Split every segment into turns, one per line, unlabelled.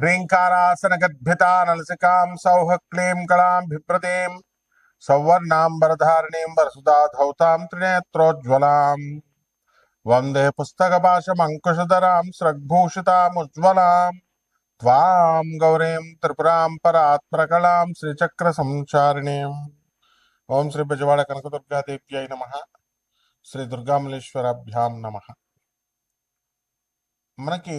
హ్రీంకారాసనగద్భితా నలసికాం సౌహ క్లీం కళాం బిభ్రతీం సౌవర్ణాంబరధారిణీం వరసుదా ధౌతాం త్రినేత్రోజ్వలాం వందే పుస్తకపాశమంకుశధరాం స్రగ్భూషితాముజ్వలాం త్వాం గౌరీం త్రిపురాం పరాత్మకళాం శ్రీచక్ర సంచారిణీం ఓం శ్రీ బెజవాడ కనకదుర్గాదేవ్యై నమ శ్రీ దుర్గామలేశ్వరాభ్యాం నమ మనకి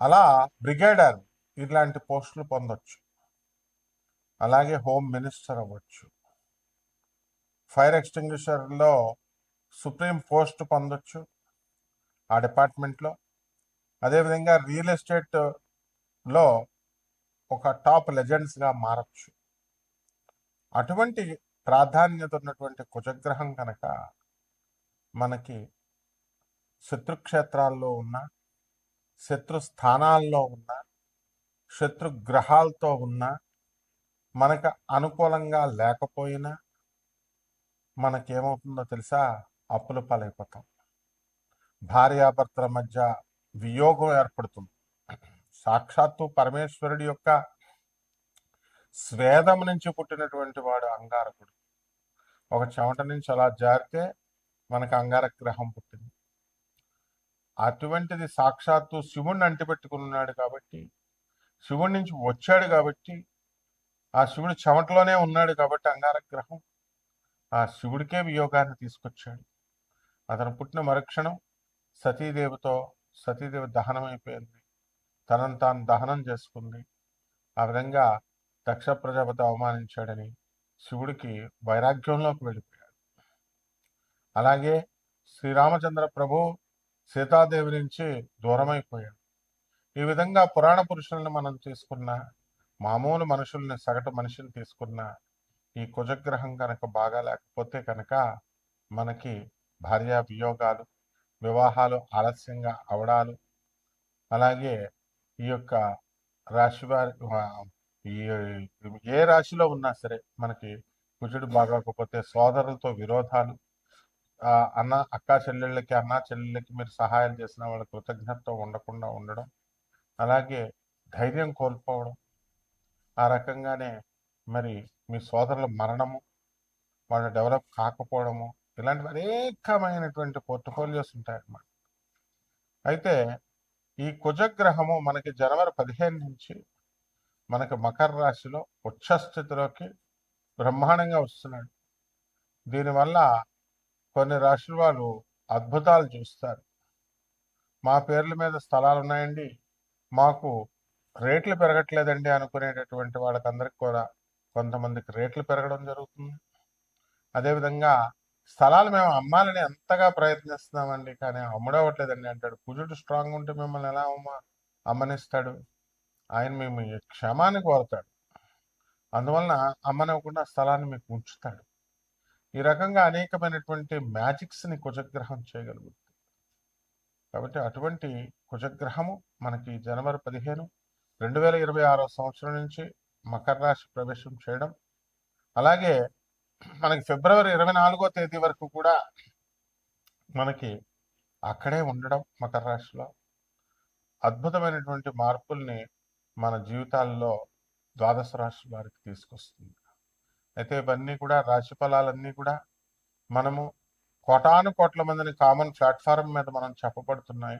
అలా బ్రిగేడర్ ఇలాంటి పోస్టులు పొందొచ్చు. అలాగే హోమ్ మినిస్టర్ అవ్వచ్చు. ఫైర్ ఎక్స్టింగ్విషర్లో సుప్రీం పోస్ట్ పొందొచ్చు ఆ డిపార్ట్మెంట్లో. అదేవిధంగా రియల్ ఎస్టేట్లో ఒక టాప్ లెజెండ్స్గా మారచ్చు. అటువంటి ప్రాధాన్యత ఉన్నటువంటి కుజగ్రహం కనుక మనకి శత్రుక్షేత్రాల్లో ఉన్న శత్రు స్థానాల్లో ఉన్న శత్రు గ్రహాలతో ఉన్న మనకు అనుకూలంగా లేకపోయినా మనకేమవుతుందో తెలుసా? అప్పుల పాలైపోతాం. భార్యాభర్తల మధ్య వియోగం ఏర్పడుతుంది. సాక్షాత్తు పరమేశ్వరుడి యొక్క స్వేదం నుంచి పుట్టినటువంటి వాడు అంగారకుడు. ఒక చెమట నుంచి అలా జారితే మనకు అంగారక గ్రహం పుట్టింది. అటువంటిది సాక్షాత్తు శివుణ్ణి అంటిపెట్టుకున్నాడు కాబట్టి శివుడి నుంచి వచ్చాడు కాబట్టి ఆ శివుడు చెమటలోనే ఉన్నాడు కాబట్టి అంగారక గ్రహం ఆ శివుడికే వియోగాన్ని తీసుకొచ్చాడు. అతను పుట్టిన మరుక్షణం సతీదేవితో సతీదేవి దహనం అయిపోయింది తనను తాను దహనం చేసుకుంది. ఆ విధంగా దక్ష ప్రజాపతి అవమానించాడని శివుడికి వైరాగ్యంలోకి వెళ్ళిపోయాడు. అలాగే శ్రీరామచంద్ర ప్రభు సీతాదేవి నుంచి దూరమైపోయాడు. ఈ విధంగా పురాణ పురుషుల్ని మనం తీసుకున్న మామూలు మనుషుల్ని సగటు మనిషిని తీసుకున్న ఈ కుజగ్రహం కనుక బాగా లేకపోతే కనుక మనకి భార్యా వియోగాలు వివాహాలు ఆలస్యంగా అవడాలు అలాగే ఈ యొక్క రాశి వారి ఈ ఏ రాశిలో ఉన్నా సరే మనకి కుజుడు బాగోకపోతే సోదరులతో విరోధాలు అన్న అక్క చెల్లెళ్ళకి అన్న చెల్లెళ్ళకి మీరు సహాయం చేసిన వాళ్ళ కృతజ్ఞత ఉండకుండా ఉండడం అలాగే ధైర్యం కోల్పోవడం ఆ రకంగానే మరి మీ సోదరుల మరణము వాళ్ళు డెవలప్ కాకపోవడము ఇలాంటివి అనేకమైనటువంటి పోర్ట్ఫోలియోస్ ఉంటాయన్నమాట. అయితే ఈ కుజగ్రహము మనకి జనవరి పదిహేను నుంచి మనకి మకర రాశిలో ఉచ్చస్థితిలోకి బ్రహ్మాండంగా వస్తున్నాడు. దీనివల్ల కొన్ని రాశుల వాళ్ళు అద్భుతాలు చూస్తారు. మా పేర్ల మీద స్థలాలు ఉన్నాయండి. మాకు రేట్లు పెరగట్లేదండి అనుకునేటటువంటి వాళ్ళకందరికి కూడా కొంతమందికి రేట్లు పెరగడం జరుగుతుంది. అదేవిధంగా స్థలాలు మేము అమ్మాలని ఎంతగా ప్రయత్నిస్తున్నామండి కానీ అమ్ముడవట్లేదండి అంటాడు. కుజుడు స్ట్రాంగ్ ఉంటే మిమ్మల్ని ఎలా అమ్మ అమ్మనిస్తాడు? ఆయన మేము ఈ క్షమాన్ని కోరుతాడు. అందువలన అమ్మనివ్వకుండా స్థలాన్ని మీకు ఉంచుతాడు. ఈ రకంగా అనేకమైనటువంటి మ్యాజిక్స్ని కుజగ్రహం చేయగలుగుతుంది. కాబట్టి అటువంటి కుజగ్రహము మనకి జనవరి పదిహేను రెండు వేల ఇరవై ఆరో సంవత్సరం నుంచి మకర రాశి ప్రవేశం చేయడం అలాగే మనకి ఫిబ్రవరి ఇరవై నాలుగో తేదీ వరకు కూడా మనకి అక్కడే ఉండడం మకర రాశిలో. అద్భుతమైనటువంటి మార్పుల్ని మన జీవితాల్లో ద్వాదశ రాశి వారికి తీసుకొస్తుంది. అయితే ఇవన్నీ కూడా రాశి ఫలాలన్నీ కూడా మనము కోటాను కోట్ల మందిని కామన్ ప్లాట్ఫారం మీద మనం చెప్పబడుతున్నాయి.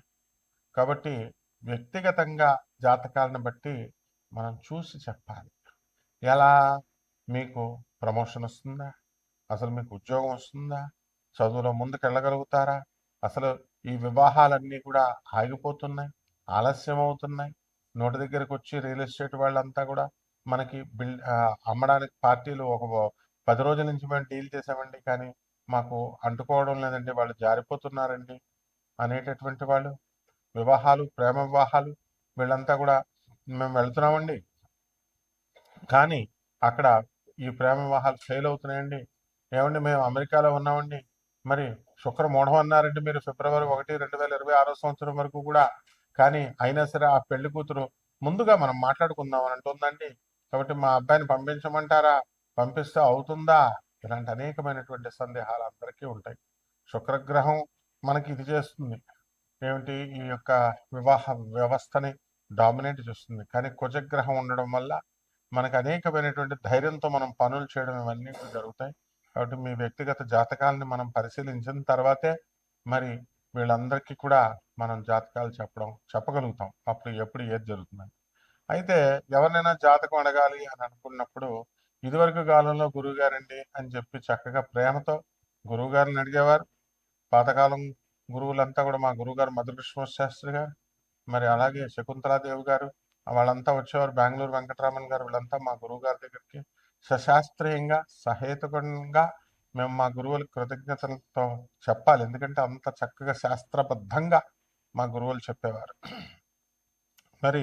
కాబట్టి వ్యక్తిగతంగా జాతకాలను బట్టి మనం చూసి చెప్పాలి. ఎలా? మీకు ప్రమోషన్ వస్తుందా? అసలు మీకు ఉద్యోగం వస్తుందా? చదువులో ముందుకు వెళ్ళగలుగుతారా అసలు ఈ వివాహాలన్నీ కూడా ఆగిపోతున్నాయి ఆలస్యం అవుతున్నాయి నోటి దగ్గరకు వచ్చి రియల్ ఎస్టేట్ వాళ్ళంతా కూడా మనకి బిల్ అమ్మడానికి పార్టీలు ఒక పది రోజుల నుంచి మేము డీల్ చేసామండి కానీ మాకు అంటుకోవడం లేదండి. వాళ్ళు జారిపోతున్నారండి అనేటటువంటి వాళ్ళు. వివాహాలు ప్రేమ వివాహాలు వీళ్ళంతా కూడా మేము వెళ్తున్నామండి. కానీ అక్కడ ఈ ప్రేమ వివాహాలు ఫెయిల్ అవుతున్నాయండి. ఏమండి మేము అమెరికాలో ఉన్నామండి. మరి శుక్ర మూఢం అన్నారండి మీరు ఫిబ్రవరి ఒకటి రెండు వేల ఇరవై ఆరో సంవత్సరం వరకు కూడా. కానీ అయినా సరే ఆ పెళ్ళి కూతురు ముందుగా మనం మాట్లాడుకుందాం అని అంటుందండి. కాబట్టి మా అబ్బాయిని పంపించమంటారా? పంపిస్తే అవుతుందా? ఇలాంటి అనేకమైనటువంటి సందేహాలు అందరికీ ఉంటాయి. శుక్రగ్రహం మనకి ఇది చేస్తుంది. ఏమిటి? ఈ యొక్క వివాహ వ్యవస్థని డామినేట్ చేస్తుంది. కానీ కుజగ్రహం ఉండడం వల్ల మనకు అనేకమైనటువంటి ధైర్యంతో మనం పనులు చేయడం ఇవన్నీ కూడా జరుగుతాయి. కాబట్టి మీ వ్యక్తిగత జాతకాలని మనం పరిశీలించిన తర్వాతే మరి వీళ్ళందరికీ కూడా మనం జాతకాలు చెప్పడం చెప్పగలుగుతాం. అప్పుడు ఎప్పుడు ఏది జరుగుతుందని అయితే ఎవరినైనా జాతకం అడగాలి అని అనుకున్నప్పుడు ఇదివరకు కాలంలో గురువుగారండి అని చెప్పి చక్కగా ప్రేమతో గురువుగారిని అడిగేవారు. పాతకాలం గురువులంతా కూడా మా గురువుగారు మధుకృష్ణ శాస్త్రి గారు మరి అలాగే శకుంతలాదేవి గారు వాళ్ళంతా వచ్చేవారు బెంగళూరు వెంకటరామన్ గారు వీళ్ళంతా మా గురువు గారి దగ్గరికి. సశాస్త్రీయంగా సహేతుకంగా మేము మా గురువులకు కృతజ్ఞతలతో చెప్పాలి. ఎందుకంటే అంత చక్కగా శాస్త్రబద్ధంగా మా గురువులు చెప్పేవారు. మరి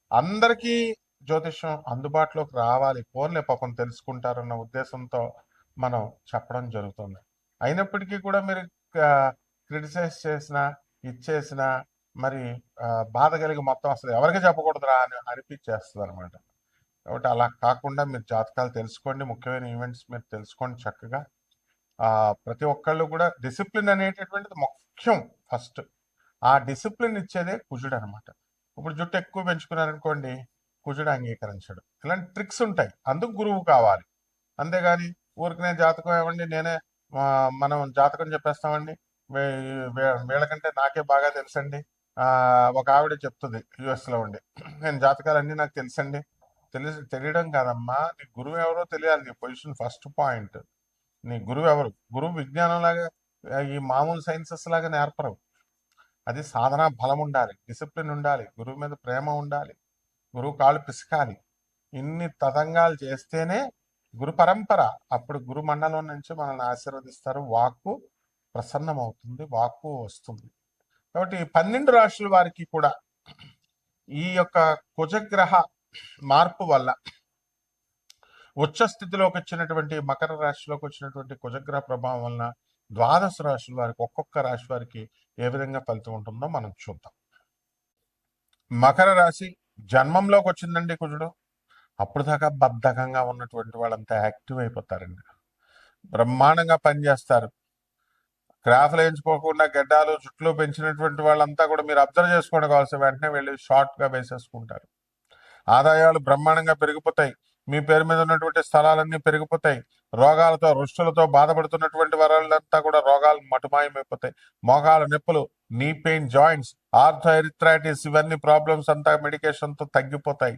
అందరికీ జ్యోతిష్యం అందుబాటులోకి రావాలి. ఫోన్లే పాపం తెలుసుకుంటారన్న ఉద్దేశంతో మనం చెప్పడం జరుగుతుంది. అయినప్పటికీ కూడా మీరు క్రిటిసైజ్ చేసిన ఇచ్చేసిన మరి బాధ కలిగి మొత్తం అసలు ఎవరికి చెప్పకూడదురా అని అనిపించేస్తుంది అనమాట కాబట్టి అలా కాకుండా మీరు జాతకాలు తెలుసుకోండి. ముఖ్యమైన ఈవెంట్స్ మీరు తెలుసుకోండి చక్కగా. ప్రతి ఒక్కళ్ళు కూడా డిసిప్లిన్ అనేటటువంటిది ముఖ్యం ఫస్ట్. ఆ డిసిప్లిన్ ఇచ్చేదే కుజుడు అనమాట ఇప్పుడు జుట్టు ఎక్కువ పెంచుకున్నారనుకోండి కుజుడు అంగీకరించడు. ఇలాంటి ట్రిక్స్ ఉంటాయి. అందుకు గురువు కావాలి. అంతేగాని ఊరికనే జాతకం ఏమండి నేనే మనం జాతకం చెప్పేస్తామండి. వీళ్ళకంటే నాకే బాగా తెలుసండి. ఒక ఆవిడ చెప్తుంది యుఎస్లో ఉండి. నేను జాతకాలన్నీ నాకు తెలుసండి. తెలిసి తెలియడం కాదమ్మా నీ గురువు ఎవరో తెలియాలి నీ పొజిషన్ ఫస్ట్ పాయింట్. నీ గురువు ఎవరు? గురువు విజ్ఞానం లాగా ఈ మామూలు సైన్సెస్ లాగా నేర్పరు. అది సాధన బలం ఉండాలి డిసిప్లిన్ ఉండాలి గురువు మీద ప్రేమ ఉండాలి గురువు కాళ్ళు పిసకాలి. ఇన్ని తతంగాలు చేస్తేనే గురు పరంపర. అప్పుడు గురు మండలం నుంచి మనల్ని ఆశీర్వదిస్తారు వాక్కు ప్రసన్నమవుతుంది వాక్కు వస్తుంది. కాబట్టి పన్నెండు రాశుల వారికి కూడా ఈ యొక్క కుజగ్రహ మార్పు వల్ల ఉచ్చ స్థితిలోకి వచ్చినటువంటి మకర రాశిలోకి వచ్చినటువంటి కుజగ్రహ ప్రభావం వలన ద్వాదశ రాశుల వారికి ఒక్కొక్క రాశి వారికి ఏ విధంగా ఫలితం ఉంటుందో మనం చూద్దాం. మకర రాశి జన్మంలోకి వచ్చిందండి కుజుడు. అప్పుడు దాకా బద్ధకంగా ఉన్నటువంటి వాళ్ళంతా యాక్టివ్ అయిపోతారండి. బ్రహ్మాండంగా పనిచేస్తారు. క్రాఫ్లు వేయించుకోకుండా గడ్డాలు చుట్లు పెంచినటువంటి వాళ్ళంతా కూడా మీరు అబ్జర్వ్ చేసుకోండి కావాల్సిన వెంటనే వెళ్ళి షార్ట్గా వేసేసుకుంటారు. ఆదాయాలు బ్రహ్మాండంగా పెరిగిపోతాయి. మీ పేరు మీద ఉన్నటువంటి స్థలాలన్నీ పెరిగిపోతాయి. రోగాలతో రుష్టులతో బాధపడుతున్నటువంటి వారంతా కూడా రోగాలు మటుమాయమైపోతాయి. మోకాల నొప్పులు నీ పెయిన్ జాయింట్స్ ఆర్థోఎరిథ్రైటిస్ ఇవన్నీ ప్రాబ్లమ్స్ అంతా మెడికేషన్తో తగ్గిపోతాయి.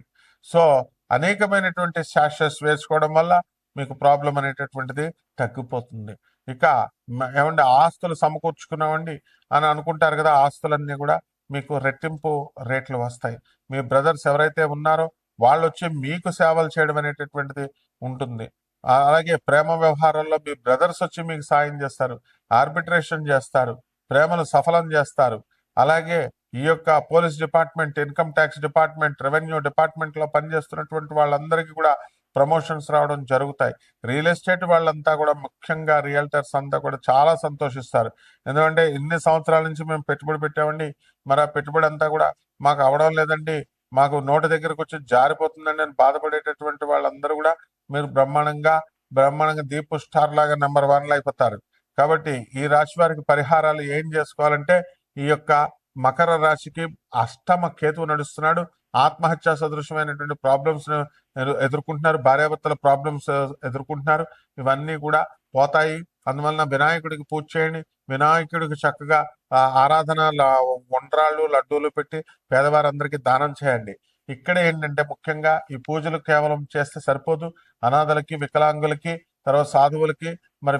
సో అనేకమైనటువంటి శాషస్ వేసుకోవడం వల్ల మీకు ప్రాబ్లం అనేటటువంటిది తగ్గిపోతుంది. ఇక ఏమంటే ఆస్తులు సమకూర్చుకున్నామండి అని అనుకుంటారు కదా ఆస్తులన్నీ కూడా మీకు రెట్టింపు రేట్లు వస్తాయి. మీ బ్రదర్స్ ఎవరైతే ఉన్నారో వాళ్ళు వచ్చి మీకు సేవలు చేయడం అనేటటువంటిది ఉంటుంది. అలాగే ప్రేమ వ్యవహారాల్లో మీ బ్రదర్స్ వచ్చి మీకు సాయం చేస్తారు ఆర్బిట్రేషన్ చేస్తారు ప్రేమను సఫలం చేస్తారు. అలాగే ఈ యొక్క police department income tax department revenue డిపార్ట్మెంట్లో పనిచేస్తున్నటువంటి వాళ్ళందరికీ కూడా ప్రమోషన్స్ రావడం జరుగుతాయి. రియల్ ఎస్టేట్ వాళ్ళంతా కూడా ముఖ్యంగా రియల్టర్స్ అంతా కూడా చాలా సంతోషిస్తారు. ఎందుకంటే ఇన్ని సంవత్సరాల నుంచి మేము పెట్టుబడి పెట్టామండి. మరి ఆ పెట్టుబడి అంతా కూడా మాకు అవడం లేదండి. మాకు నోటి దగ్గరకు వచ్చి జారిపోతుందండి అని బాధపడేటటువంటి వాళ్ళందరూ కూడా మీరు బ్రహ్మాండంగా బ్రహ్మాండంగా దీపు స్టార్ లాగా నెంబర్ వన్లు అయిపోతారు. కాబట్టి ఈ రాశి వారికి పరిహారాలు ఏం చేసుకోవాలంటే ఈ యొక్క మకర రాశికి అష్టమ కేతువు నడుస్తున్నాడు. ఆత్మహత్య సదృశమైనటువంటి ప్రాబ్లమ్స్ ఎదుర్కొంటున్నారు. భార్యాభర్తల ప్రాబ్లమ్స్ ఎదుర్కొంటున్నారు. ఇవన్నీ కూడా పోతాయి. అందువలన వినాయకుడికి పూజ చేయండి. వినాయకుడికి చక్కగా ఆరాధన వండ్రాళ్ళు ఉండ్రాళ్ళు లడ్డూలు పెట్టి పేదవారందరికీ దానం చేయండి. ఇక్కడ ఏంటంటే ముఖ్యంగా ఈ పూజలు కేవలం చేస్తే సరిపోదు. అనాథలకి వికలాంగులకి తర్వాత సాధువులకి మరి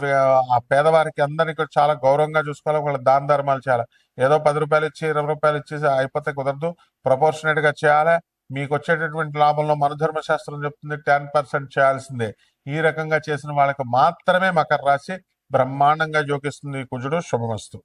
ఆ పేదవారికి అందరికీ కూడా చాలా గౌరవంగా చూసుకోవాలి. వాళ్ళ దాన ధర్మాలు చేయాలి. ఏదో పది రూపాయలు ఇచ్చి ఇరవై రూపాయలు ఇచ్చి అయిపోతే కుదరదు. ప్రపోర్షనేట్గా చేయాలి. మీకు వచ్చేటటువంటి లాభంలో మనుధర్మ శాస్త్రం చెప్తుంది టెన్ పర్సెంట్ చేయాల్సిందే. ఈ రకంగా చేసిన వాళ్ళకి మాత్రమే మకర రాశి బ్రహ్మాండంగా జోకిస్తుంది కుజుడు శుభమస్తు.